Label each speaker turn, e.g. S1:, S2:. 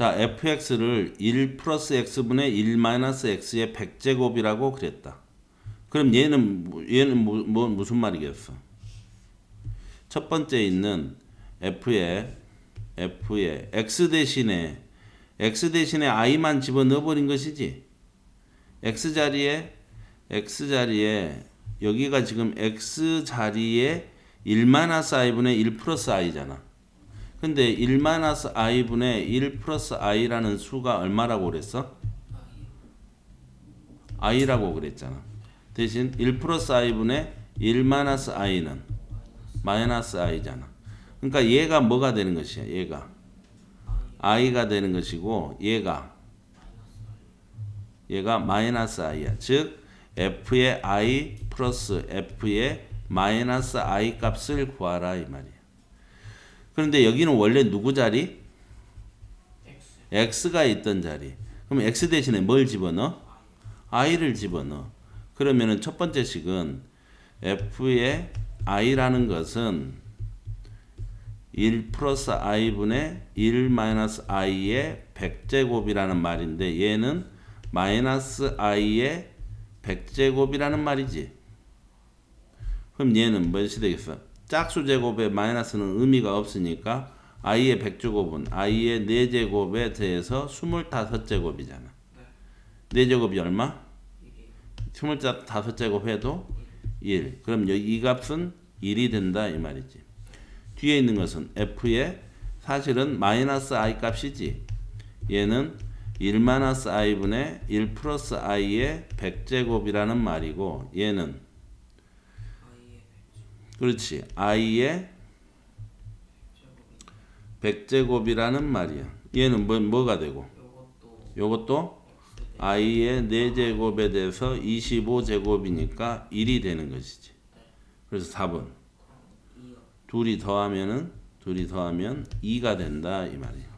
S1: 자, fx를 1 플러스 x분의 1 마이너스 x의 100제곱이라고 그랬다. 그럼 얘는 뭐- 얘는 뭐, 뭐 무슨 말이겠어? 첫 번째 있는 f에 f에 x 대신에 x 대신에 i만 집어넣어 버린 것이지. x 자리에 x 자리에 여기가 지금 x 자리에 1 마이너스 i분의 1 플러스 i잖아. 근데 1 마이너스 i분의 1 플러스 i라는 수가 얼마라고 그랬어? i라고 그랬잖아. 대신 1 플러스 i분의 1 마이너스 i는 마이너스 i잖아. 그러니까 얘가 뭐가 되는 것이야? 얘가 i가 되는 것이고 얘가 얘가 마이너스 i야. 즉 f의 i 플러스 f의 마이너스 i 값을 구하라 이 말이야. 그런데 여기는 원래 누구 자리? x가 있던 자리. 그럼 x 대신에 뭘 집어넣어? i를 집어넣어. 그러면은 첫 번째 식은 f의 i라는 것은 1 플러스 i분의 1 마이너스 i의 100제곱이라는 말인데 얘는 마이너스 i의 100제곱이라는 말이지. 그럼 얘는 무엇이 되겠어? 짝수 제곱에 마이너스는 의미가 없으니까 i의 100제곱은 i의 4제곱에 대해서 25제곱이잖아. 4제곱이 얼마? 25제곱 해도 1. 그럼 여기 이 값은 1이 된다 이 말이지. 뒤에 있는 것은 f의 사실은 마이너스 i 값이지. 얘는 1 마이너스 i분의 1 플러스 i의 100제곱이라는 말이고 얘는 그렇지. i의 100제곱이라는 말이야. 얘는 뭐, 뭐가 되고? 요것도 i의 4제곱에 대해서 25제곱이니까 1이 되는 것이지. 그래서 4번. 둘이 더하면은 둘이 더하면 2가 된다 이 말이야.